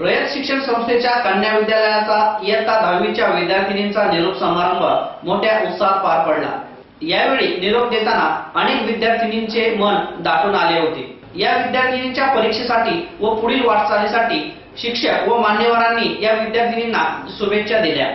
रयत शिक्षण संस्थेच्या कन्या विद्यालयाचा इयत्ता दहावीच्या विद्यार्थिनींचा निरोप समारंभ मोठ्या उत्साहात पार पडला. यावेळी निरोप देताना अनेक विद्यार्थिनींचे मन दाटून आले होते. या विद्यार्थिनींच्या परीक्षेसाठी व पुढील वाटचालीसाठी शिक्षक व मान्यवरांनी या विद्यार्थिनींना शुभेच्छा दिल्या.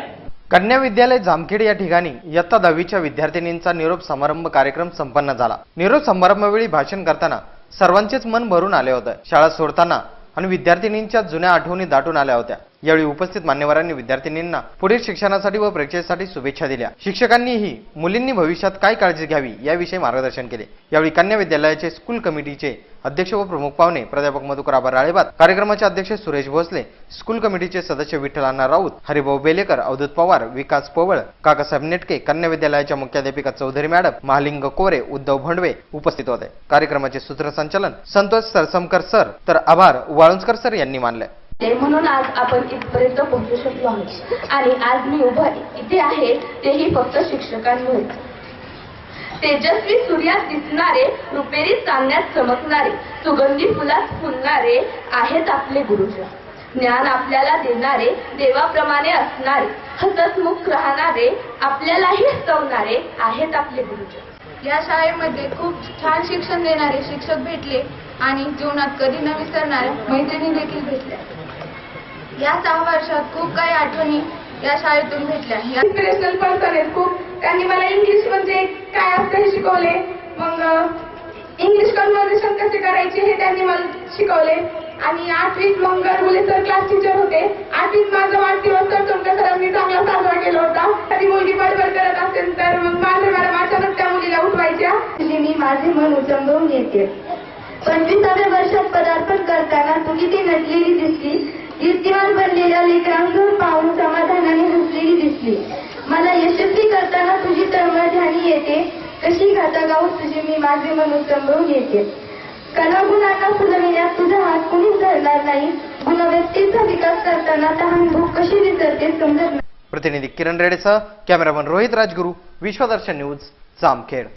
कन्या विद्यालय जामखेड या ठिकाणी इयत्ता दहावीच्या विद्यार्थिनींचा निरोप समारंभ कार्यक्रम संपन्न झाला. निरोप समारंभावेळी भाषण करताना सर्वांचेच मन भरून आले होते. शाळा सोडताना आणि विद्यार्थिनींच्या जुन्या आठवणी दाटून आल्या होत्या. यावेळी उपस्थित मान्यवरांनी विद्यार्थिनींना पुढील शिक्षणासाठी व परीक्षेसाठी शुभेच्छा दिल्या. शिक्षकांनीही मुलींनी भविष्यात काय काळजी घ्यावी याविषयी मार्गदर्शन केले. यावेळी कन्या विद्यालयाचे स्कूल कमिटीचे अध्यक्ष व प्रमुख पाहुणे प्राध्यापक मधुकर आबा राळेबात कार्यक्रमाचे अध्यक्ष सुरेश भोसले स्कूल कमिटीचे सदस्य विठ्ठल अण्णा राऊत हरिभाऊ बेलेकर अवधूत पवार विकास पोवळ काकासाहेब नेटके कन्या विद्यालयाच्या मुख्याध्यापिका चौधरी मॅडम महालिंग कोरे उद्धव भंडवे उपस्थित होते. कार्यक्रमाचे सूत्रसंचालन संतोष सरसमकर सर तर आभार वाळुंजकर सर यांनी मानले म्हणून आज आपण इथपर्यंत पोहोचू शकलो आहोत. आणि आज मी उभा इथे आहे तेही फक्त शिक्षकांमुळे. तेजस्वी सूर्यात दिसणारे रुपेरी चांदण्यात चमकणारे सुगंधी फुलात फुलणारे आहेत आपले गुरुजन ज्ञान आपल्याला देणारे देवाप्रमाणे असणारे हसतमुख राहणारे आपल्यालाही हसवणारे आहेत आपले गुरुजन या शाळेमध्ये खूप छान शिक्षण देणारे शिक्षक भेटले आणि जीवनात कधी न विसरणाऱ्या मैत्रिणी देखील भेटल्या. या सहा वर्षात खूप काही आठवणी या शाळेतून भेटल्या. इन्स्पिरेशनल पर्सन आहेत खूप. त्यांनी मला इंग्लिश म्हणजे काय असतं हे शिकवले. मग इंग्लिश कन्व्हर्सेशन कसे करायचे हे त्यांनी मला शिकवले. आणि आठवीत मग गरगुले सर क्लास टीचर होते. आठवीत माझा वाढदिवस तर तुमच्या सरांनी चांगला साजरा केला होता. कधी मुलगी बडबड करत असेल तर मग माझ्या मॅडम अचानक त्या मुलीला उठवायच्या. मी माझे मन उचंबवून येते पंचवीसाव्या वर्षात पदार्पण करताना तू किती नटलेली दिसली. या बनलेल्या लेकरांकडून पाहून समाधानाने हसलेली दिसली. मला यशस्वी करताना तुझी तळमळ ध्यानी येते. कशी घाता गाऊ तुझे मी माझे मन उचंबवून येते कलागुणांना फुलविण्यात तुझा हात कुणीच धरणार नाही. गुणव्यक्तीचा विकास करताना तहान भूक कशी विसरते समजत प्रतिनिधी किरण रेडेसह कॅमेरामन रोहित राजगुरू विश्वदर्शन न्यूज जामखेड.